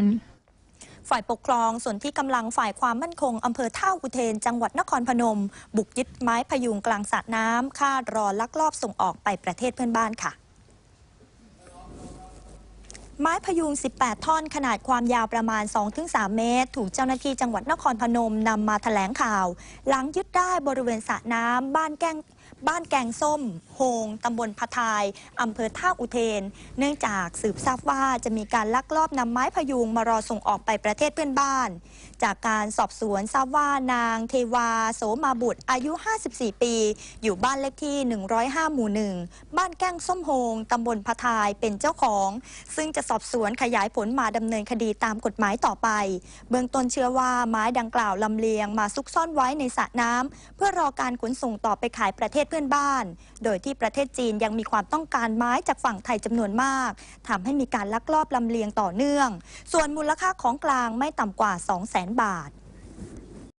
ันฝ่ายปกครองส่วนที่กำลังฝ่ายความมั่นคงอำเภอท่าอุเทน จังหวัดนครพนม บุกยึดไม้พยุงกลางสระน้ำคาดรอลักลอบส่งออกไปประเทศเพื่อนบ้านค่ะ ไม้พยุง 18 ท่อนขนาดความยาวประมาณ 2-3 เมตร ถูกเจ้าหน้าที่จังหวัดนครพนมนำมาแถลงข่าว หลังยึดได้บริเวณสระน้ำบ้านแก้ง บ้านแกงส้ม โฮงตำบลพะทายอำเภอท่าอุเทน เนื่องจากสืบทราบว่าจะมีการลักลอบนำไม้พยุงมารอส่งออกไปประเทศเพื่อนบ้าน จากการสอบสวนทราบว่านางเทวาโสมาบุตรอายุ 54 ปี อยู่บ้านเลขที่ 105 หมู่หนึ่งบ้านแกงส้มโฮงตำบลพะทายเป็นเจ้าของ ซึ่งจะสอบสวนขยายผลมาดำเนินคดีตามกฎหมายต่อไป เบื้องต้นเชื่อว่าไม้ดังกล่าวลำเลียงมาซุกซ่อนไว้ในสระน้ำเพื่อรอการขนส่งต่อไปขายประเทศเพื่อนบ้าน โดยที่ประเทศจีนยังมีความต้องการไม้จากฝั่งไทยจำนวนมาก ทำให้มีการลักลอบลำเลียงต่อเนื่อง ส่วนมูลค่าของกลางไม่ต่ำกว่า 200,000 บาท